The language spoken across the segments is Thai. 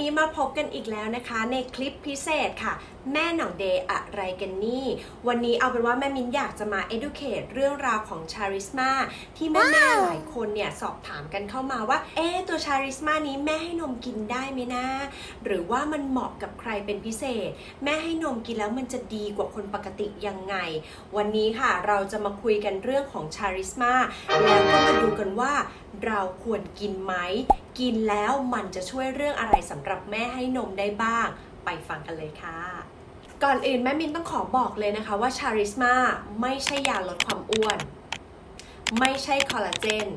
นี้มาพบกันอีกแล้วนะคะ ในคลิปพิเศษค่ะ แม่หนังเดย์อะไรกันนี่ วันนี้เอาเป็นว่าแม่มินอยากจะมา educate เรื่องราวของชาริสมาที่แม่แม่หลายคนเนี่ยสอบถามกันเข้ามาว่า เอ๊ตัวชาริสมานี้แม่ให้นมกินได้ไหมนะ หรือว่ามันเหมาะกับใครเป็นพิเศษ แม่ให้นมกินแล้วมันจะดีกว่าคนปกติยังไง วันนี้ค่ะเราจะมาคุยกันเรื่องของชาริสมาแล้วก็มาดูกันว่าเราควรกินไหม กินแล้วมันจะช่วยเรื่องอะไรสำหรับแม่ให้นมได้บ้าง ไปฟังกันเลยค่ะ ก่อนอื่นแม่มินต้องขอบอกเลยนะคะว่าชาริสมาไม่ใช่ยาลดความอ้วน ไม่ใช่คอลลาเจน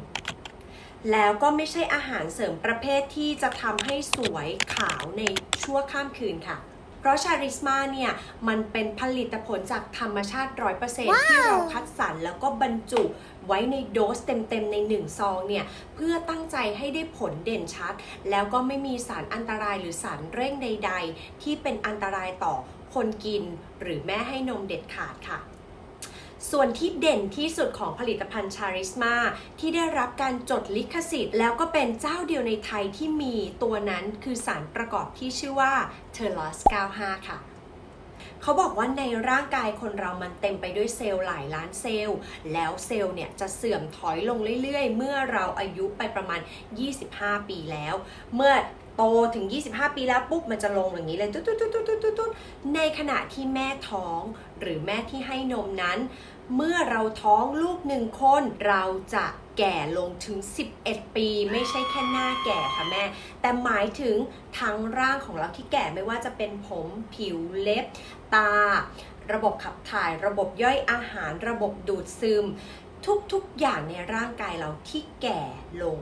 แล้วก็ไม่ใช่อาหารเสริมประเภทที่จะทำให้สวยขาวในชั่วข้ามคืนค่ะ เพราะชาริสมาเนี่ยมันเป็นผลิตผลจากธรรมชาติ100%ที่เราคัดสรรแล้วก็บรรจุไว้ในโดสเต็มๆใน 1 ซองเนี่ย เพื่อตั้งใจให้ได้ผลเด่นชัด แล้วก็ไม่มีสารอันตรายหรือสารเร่งใด ๆ ที่เป็นอันตรายต่อคนกิน หรือแม่ให้นมเด็ดขาดค่ะ ส่วนที่เด่นที่สุดของผลิตภัณฑ์ชาริสมาที่ได้รับการจดลิขสิทธิ์ แล้วก็เป็นเจ้าเดียวในไทยที่มีตัวนั้นคือสารประกอบที่ชื่อว่าเทอร์ลอส95 ค่ะเขาบอกว่าในร่างกายคนเรามันเต็มไปด้วยเซลล์หลายล้านเซลล์ แล้วเซลล์เนี่ยจะเสื่อมถอยลงเรื่อยๆ เมื่อเราอายุไปประมาณ 25 ปีแล้ว เมื่อโตถึง 25 ปีแล้วปุ๊บมันจะลงอย่างนี้เลยตุ๊ดตุ๊ดตุ๊ดตุ๊ดตุ๊ดตุ๊ด ในขณะที่แม่ท้อง หรือแม่ที่ให้นมนั้น เมื่อเราท้องลูกหนึ่งคนเราจะแก่ลงถึง 11 ปี ไม่ใช่แค่หน้าแก่ค่ะแม่ แต่หมายถึงทั้งร่างของเราที่แก่ไม่ว่าจะเป็นผมผิวเล็บ ตา ระบบขับถ่ายระบบย่อยอาหารระบบดูดซึม ทุกๆอย่างในร่างกายเราที่แก่ลง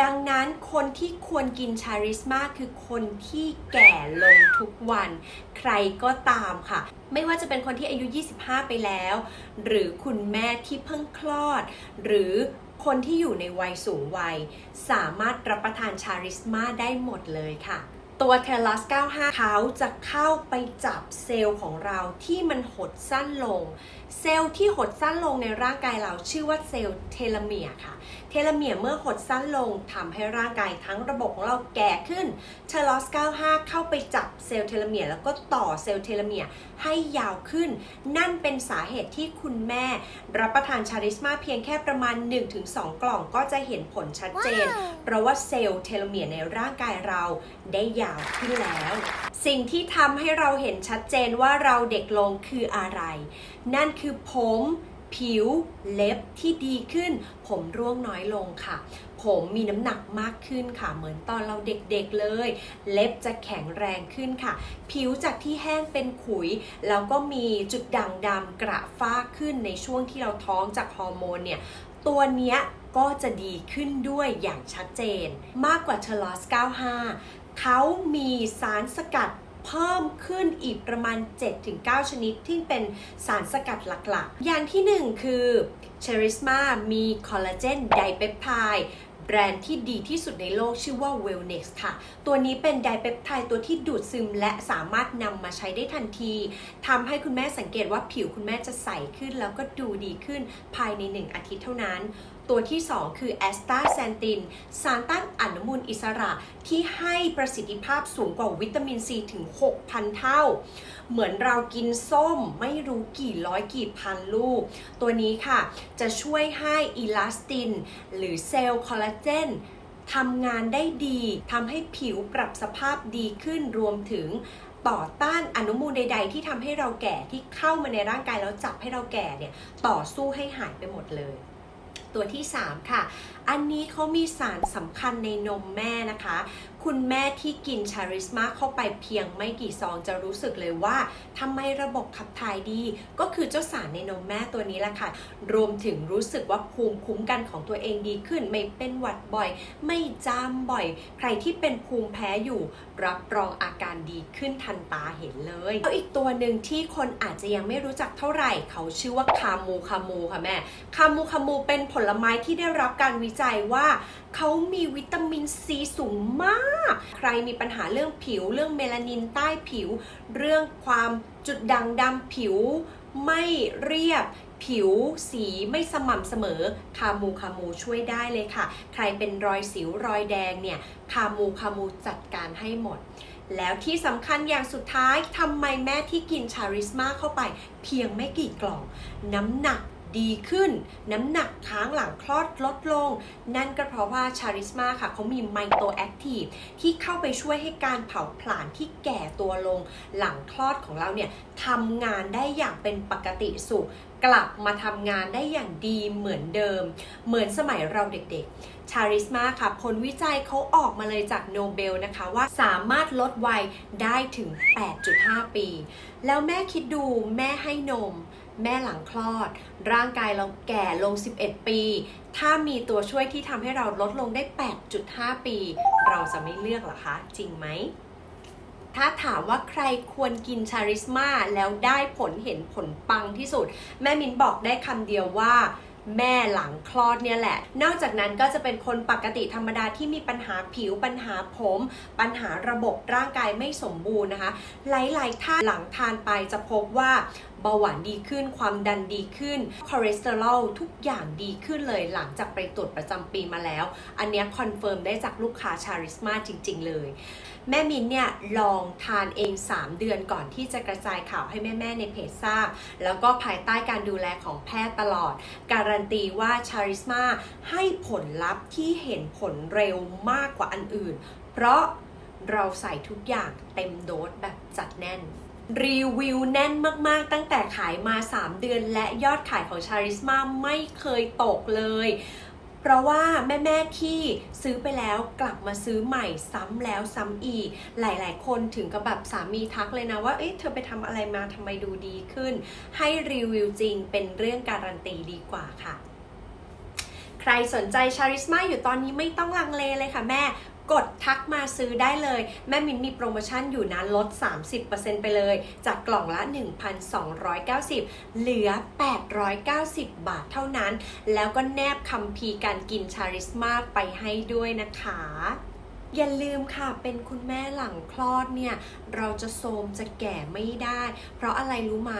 ดังนั้นคนที่ควรกินชาริสมาคือคนที่แก่ลงทุกวัน ใครก็ตามค่ะ ไม่ว่าจะเป็นคนที่อายุ 25 ไปแล้ว หรือคุณแม่ที่เพิ่งคลอด หรือคนที่อยู่ในวัยสูงวัย สามารถรับประทานชาริสมาได้หมดเลยค่ะ ตัวเทลัส 95 เขาจะเข้าไปจับเซลล์ของเราที่มันหดสั้นลง เซลล์ที่หดสั้นลงในร่างกายเราชื่อว่าเซลล์เทโลเมียร์ค่ะ เทโลเมียร์เมื่อหดสั้นลงทำให้ร่างกายทั้งระบบของเราแก่ขึ้นเทลอส 95 เข้าไปจับเซลล์เทโลเมียร์แล้วก็ต่อเซลล์เทโลเมียร์ให้ยาวขึ้น นั่นเป็นสาเหตุที่คุณแม่ รับประทานชาริสมาเพียงแค่ประมาณ 1-2 กล่องก็จะเห็นผลชัดเจน เพราะว่าเซลล์เทโลเมียร์ในร่างกายเราได้ยาวขึ้นแล้ว สิ่งที่ทำให้เราเห็นชัดเจนว่าเราเด็กลงคืออะไร นั่นคือผมผิวเล็บที่ดีขึ้น ผมร่วงน้อยลงค่ะ ผมมีน้ำหนักมากขึ้นค่ะ เหมือนตอนเราเด็กๆเลย เล็บจะแข็งแรงขึ้นค่ะ ผิวจากที่แห้งเป็นขุย แล้วก็มีจุดด่างดำกระฟ้าขึ้นในช่วงที่เราท้องจากฮอร์โมนเนี่ย ตัวเนี้ยก็จะดีขึ้นด้วยอย่างชัดเจน มากกว่าเทลอส95 เขามีสารสกัดเพิ่มขึ้นอีกประมาณ 7-9 ชนิดที่เป็นสารสกัดหลักๆ อย่างที่ 1 คือเชอริสมามีคอลลาเจนไดเปปไทด์แบรนด์ที่ดีที่สุดในโลกชื่อว่า Wellnex ค่ะ ตัวนี้เป็นไดเปปไทด์ตัวที่ดูดซึมและสามารถนำมาใช้ได้ทันที ทำให้คุณแม่สังเกตว่าผิวคุณแม่จะใสขึ้นแล้วก็ดูดีขึ้นภายใน 1 อาทิตย์เท่านั้น ตัวที่ 2 คือแอสตาแซนตินสารต้านอนุมูลอิสระที่ให้ประสิทธิภาพสูงกว่าวิตามินซีถึง 6,000 เท่า เหมือนเรากินส้มไม่รู้กี่ร้อยกี่พันลูก ตัวนี้ค่ะ จะช่วยให้อีลาสติน หรือเซลล์คอลลาเจนทำงานได้ดีทำให้ผิวปรับสภาพดีขึ้นรวมถึงต่อต้านอนุมูลใด ๆ ที่ทำให้เราแก่ที่เข้ามาในร่างกายแล้วจับให้เราแก่เนี่ยต่อสู้ให้หายไปหมดเลย ตัวที่ 3 ค่ะ อันนี้เขามีสารสำคัญในนมแม่นะคะ คุณแม่ที่กินชาริสมาเข้าไปเพียงไม่กี่ซองจะรู้สึกเลยว่าทำไมระบบขับถ่ายดี ก็คือเจ้าสารในนมแม่ตัวนี้แหละค่ะ รวมถึงรู้สึกว่าภูมิคุ้มกันของตัวเองดีขึ้น ไม่เป็นหวัดบ่อย ไม่จามบ่อย ใครที่เป็นภูมิแพ้อยู่ รับรองอาการดีขึ้นทันตาเห็นเลยแล้วอีกตัวหนึ่งที่คนอาจจะยังไม่รู้จักเท่าไหร่ เขาชื่อว่าคามูคามูค่ะแม่คามูคามูเป็นผลไม้ที่ได้รับการวิจัยว่า เขามีวิตามินซีสูงมากใครมีปัญหาเรื่องผิว เรื่องเมลานินใต้ผิว เรื่องความจุดด่างดำผิวไม่เรียบผิวสีไม่สม่ำเสมอ คามูคามูช่วยได้เลยค่ะ ใครเป็นรอยสิวรอยแดงเนี่ย คามูคามูจัดการให้หมด แล้วที่สำคัญอย่างสุดท้ายทำไมแม่ที่กินชาริสมาเข้าไป เพียงไม่กี่กล่อง น้ำหนัก ดีขึ้น น้ำหนักค้างหลังคลอดลดลง นั่นก็เพราะว่าชาริสมาค่ะเขามีไมโตแอคทีฟที่เข้าไปช่วยให้การเผาผลาญที่แก่ตัวลง หลังคลอดของเราเนี่ยทำงานได้อย่างเป็นปกติสุข กลับมาทำงานได้อย่างดีเหมือนเดิม เหมือนสมัยเราเด็กๆ ชาริสมาค่ะ ผลวิจัยเขาออกมาเลยจากโนเบลนะคะว่าสามารถลดวัยได้ถึง 8.5 ปี แล้วแม่คิดดูแม่ให้นม แม่หลังคลอด ร่างกายเราแก่ลง 11 ปี ถ้ามีตัวช่วยที่ทำให้เราลดลงได้ 8.5 ปี เราจะไม่เลือกหรอคะ จริงไหม ถ้าถามว่าใครควรกินชาริสมาแล้วได้ผลเห็นผลปังที่สุด แม่มินบอกได้คำเดียวว่าแม่หลังคลอดเนี่ยแหละ นอกจากนั้นก็จะเป็นคนปกติธรรมดาที่มีปัญหาผิวปัญหาผม ปัญหาระบบร่างกายไม่สมบูรณ์นะคะ หลาย ๆ ท่านหลังทานไปจะพบว่าเบาหวานดีขึ้น ความดันดีขึ้นคอเลสเตอรอลทุกอย่างดีขึ้นเลยหลังจากไปตรวจประจำปีมาแล้ว อันนี้คอนเฟิร์มได้จากลูกค้าชาริสมาจริง ๆ เลย แม่มินเนี่ยลองทานเอง 3 เดือนก่อนที่จะกระจายข่าวให้แม่ ๆ ในเพจทราบ แล้วก็ภายใต้การดูแลของแพทย์ตลอด การันตีว่าชาริสมาให้ผลลัพธ์ที่เห็นผลเร็วมากกว่าอันอื่น เพราะเราใส่ทุกอย่างเต็มโดสแบบจัดแน่น รีวิวแน่นมาก ๆ ตั้งแต่ขายมา 3 เดือน และยอดขายของชาริสมาไม่เคยตกเลย เพราะว่าแม่ ๆ ที่ซื้อไปแล้วกลับมาซื้อใหม่ซ้ำแล้วซ้ำอีก หลาย ๆ คนถึงกับแบบสามีทักเลยนะว่า เอ๊ะ เธอไปทำอะไรมาทำไมดูดีขึ้น ให้รีวิวจริงเป็นเรื่องการันตีดีกว่าค่ะ ใครสนใจชาริสมาอยู่ตอนนี้ไม่ต้องลังเลเลยค่ะแม่กดทักมาซื้อได้เลย แม่มินมีโปรโมชั่นอยู่นะลด 30%ไปเลย จากกล่องละ 1,290 เหลือ 890 บาทเท่านั้น แล้วก็แนบคำพีการกินชาริสมาไปให้ด้วยนะคะ อย่าลืมค่ะ เป็นคุณแม่หลังคลอดเนี่ย เราจะโทมจะแก่ไม่ได้ เพราะอะไรรู้ไหม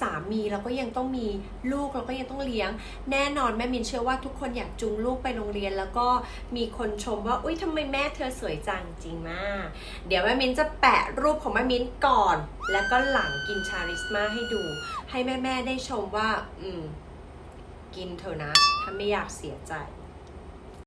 สามีเราก็ยังต้องมีลูกเราก็ยังต้องเลี้ยง แน่นอนแม่มินเชื่อว่าทุกคนอยากจูงลูกไปโรงเรียน แล้วก็มีคนชมว่าอุ้ยทำไมแม่เธอสวยจังจริงมาก เดี๋ยวแม่มินจะแปะรูปของแม่มินก่อน แล้วก็หลังกินชาริสมาให้ดู ให้แม่ๆได้ชมว่า อืม กินเถอะนะ ถ้าไม่อยากเสียใจ